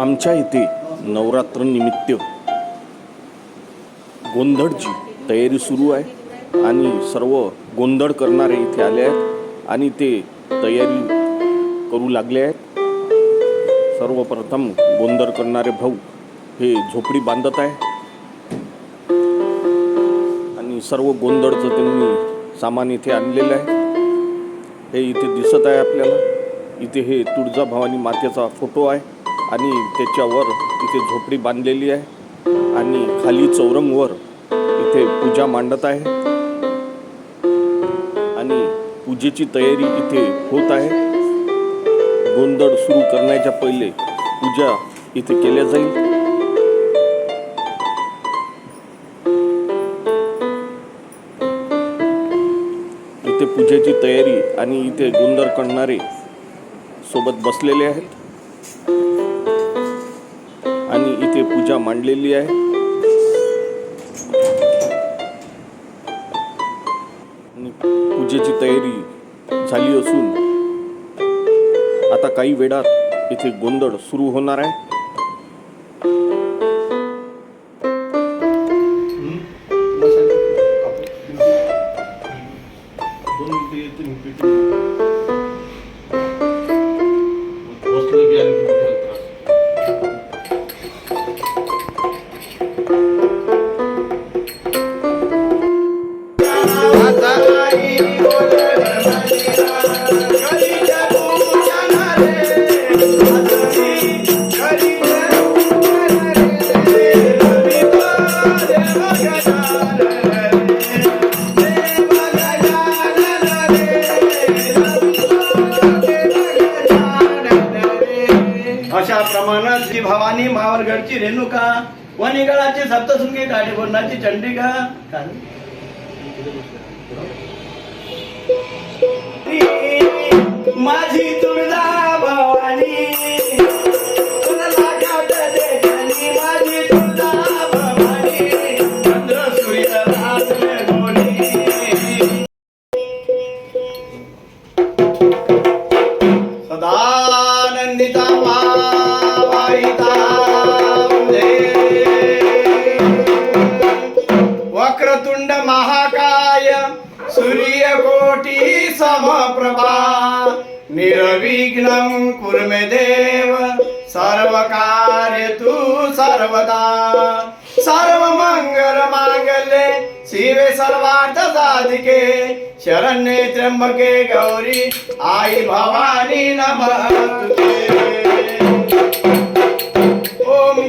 आमच्या इथे नवरात्रनिमित्त गोंधळची तयारी सुरू आहे आणि सर्व गोंधळ करणारे इथे आले आहेत आणि ते तयारी करू लागले आहेत. सर्वप्रथम गोंधळ करणारे भाऊ हे झोपडी बांधत आहे. आणि सर्व गोंधळचं त्यांनी सामान इथे आणलेलं आहे. हे इथे दिसत आहे आपल्याला. इथे हे तुळजाभवानी मातेचा फोटो आहे. आणि त्याच्यावर इथे झोपडी बांधलेली आहे. आणि खाली चौरंगवर इथे पूजा मांडत आहे. आणि पूजेची तयारी इथे होत आहे. गोंधळ सुरू करण्याच्या पहिले पूजा इथे केल्या जाईल. इथे पूजेची तयारी आणि इथे गोंधळ करणारे सोबत बसलेले आहेत. आणि इथे पूजा मांडलेली आहे. पूजेची तयारी झाली असून आता काही वेळात इथे गोंधळ सुरू होणार आहे. अशा प्रमाणात श्री भवानी मावरगडची रेणुका. वनिगळाची सप्तशृंगी काठीगोंडाची चंडिका. माझी तुळजा भवानी. तुला लागावत माझी तुळजा भवानी. सदानंदिता समप्रभा निर्विघ्नं कुर्मे देव। सर्वकार्य तु तू सर्वदा। सर्व मंगल मांगल्ये शिवे सर्वार्थ साधिके शरण्ये त्र्यंबके गौरी आई भवानी नमस्तुते ओम